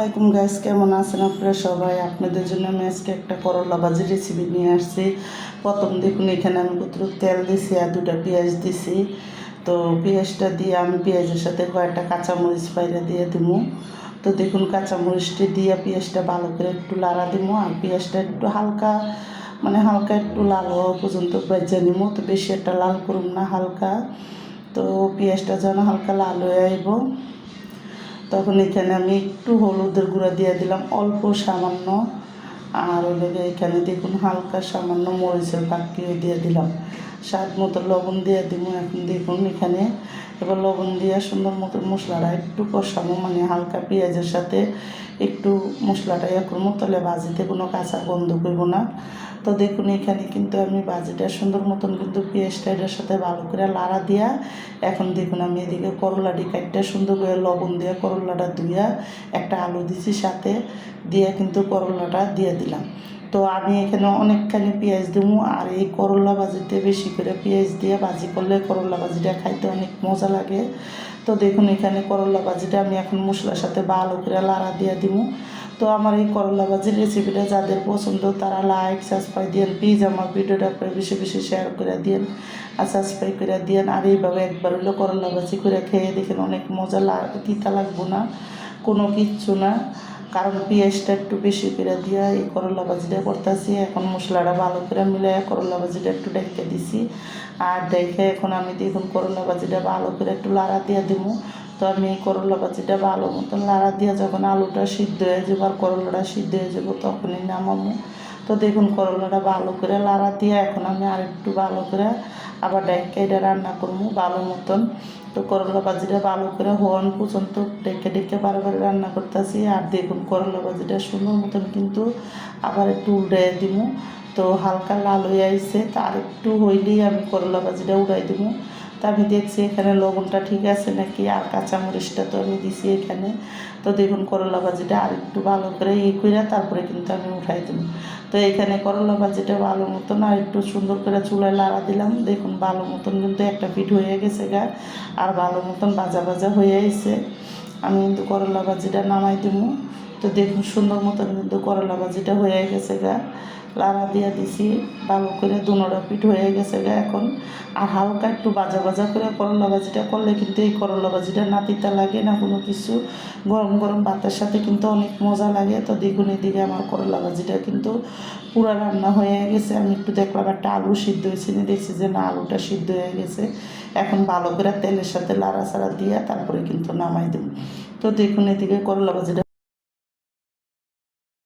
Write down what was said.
আলাইকুম গাইস কেমন আছেন আপনারা সবাই? আপনাদের জন্য আমি আজকে একটা করলা ভাজি রেসিপি নিয়ে আসছি। প্রথম দেখুন, এখানে আমি কত তেল দিছি আর দুটা পেঁয়াজ দিছি তো পেঁয়াজটা দিয়ে আমি পেঁয়াজের সাথে কয়েকটা কাঁচামরিচ পাইরা দিয়ে দিবো তো দেখুন, কাঁচামরিচটি দিয়ে পেঁয়াজটা ভালো করে একটু লাড়া দিবো আর পেঁয়াজটা একটু হালকা মানে হালকা একটু লাল হওয়া পর্যন্ত বেজে নিবো তো বেশি একটা লাল করুন না, হালকা। তো পেঁয়াজটা যেন হালকা লাল হয়ে আইব। তখন এখানে আমি একটু হলুদের গুঁড়া দিয়ে দিলাম, অল্প সামান্য। আর ওদের এখানে দেখুন হালকা সামান্য মরিচের পাকিও দিয়ে দিলাম। স্বাদ মতো লবণ দিয়ে দিব এখন দেখুন এখানে। এবার লবণ দিয়ে সুন্দর মতো মশলাটা একটু কষাবো মানে হালকা পেঁয়াজের সাথে একটু মশলাটা ইয়ে করব তাহলে বাজিতে কোনো কাঁচা গন্ধ করব না। তো দেখুন এখানে কিন্তু আমি বাজিটা সুন্দর মতন কিন্তু পেঁয়াজটা সাথে ভালো করে লাড়া দিয়া, এখন দেখুন আমি এদিকে করলাটি কাটটা সুন্দর করে লবণ দিয়ে করলাটা ধুইয়া একটা আলু দিছি সাথে, দিয়ে কিন্তু করলাটা দিয়ে দিলাম। তো আমি এখানে অনেকখানি পেঁয়াজ দেবো আর এই করলা ভাজিতে বেশি করে পেঁয়াজ দিয়ে ভাজি করলে করলা ভাজিটা খাইতে অনেক মজা লাগে। তো দেখুন, এখানে করলা ভাজিটা আমি এখন মশলার সাথে ভালো করে লাড়া দিয়ে দিব তো আমার এই করলা ভাজির রেসিপিটা যাদের পছন্দ তারা লাইক সাবস্ক্রাইব দিয়েন প্লিজ আমার ভিডিওটা আপনারা বেশি বেশি শেয়ার করে দিয়েন, আর সাবস্ক্রাইব করে দিয়েন, আর এইভাবে একবার হলো করলা ভাজি করে খেয়ে দেখেন অনেক মজা লাগ তিতা লাগবো না, কোনো কিচ্ছু না। কারণ পেঁয়াজটা একটু বেশি করে দিয়া এই করলা ভাজিটা করতেছি। এখন মশলাটা ভালো করে মিলে করলা ভাজিটা একটু ডেকে দিছি। আর দেখে এখন আমি দেখুন করলা ভাজিটা ভালো করে একটু লাড়া দিয়ে দিব। তো আমি এই করলা ভাজিটা ভালো মতন লাড়া দিয়ে যখন আলুটা সিদ্ধ হয়ে যাব আর করলাটা সিদ্ধ হয়ে যাব তখনই নামাবো। তো দেখুন করলাটা ভালো করে লাড়া দিয়ে এখন আমি আর একটু ভালো করে আবার ডেকে এটা রান্না করব ভালো মতন। তো করলা বাজিটা ভালো করে হন পর্যন্ত ডেকে ডেকে বারবার রান্না করতেছি। আর দেখুন, করলা বাজিটা সুন্দর মতন কিন্তু আবার একটু উল্টে দিব তো হালকা লাল হয়ে আইসে তার একটু হইলেই আমি করলা বাজিটা উড়াই দিব তা আমি দেখছি এখানে লবণটা ঠিক আছে নাকি? আর কাঁচামরিচটা তো আমি দিছি এখানে। তো দেখুন করলা ভাজিটা আর একটু ভালো করে ই করে তারপরে কিন্তু আমি উঠাই দেবো। তো এখানে করলা ভাজিটা ভালো মতন আর একটু সুন্দর করে চুলায় লাড়া দিলাম। দেখুন ভালো মতন কিন্তু একটা পিঠ হয়ে গেছে গা। আর ভালো মতন ভাজা ভাজা হয়ে আইছে। আমি কিন্তু করলা ভাজিটা নামাই দেবো। তো দেখুন সুন্দর মতন কিন্তু করলা ভাজিটা হয়ে গেছে গা। লাড়া দিয়ে দিছি, ভালো করে দুনোটা পিঠ হয়ে গেছে গা এখন। আর হালকা একটু বাজা বাজা করে করলা ভাজিটা করলে কিন্তু এই করলা ভাজিটা নাতিতা লাগে না কোনো কিছু। গরম গরম ভাতের সাথে কিন্তু অনেক মজা লাগে। তো দেখুন এদিকে আমার করলা ভাজিটা কিন্তু পুরা রান্না হয়ে গেছে। আমি একটু দেখলাম একটা আলু সিদ্ধ হয়েছে না দেখছি যে না, আলুটা সিদ্ধ হয়ে গেছে। এখন ভালো করে তেলের সাথে লাড়া ছাড়া দিয়ে তারপরে কিন্তু নামাই দেবো। তো দেখুন এদিকে করলা ভাজিটা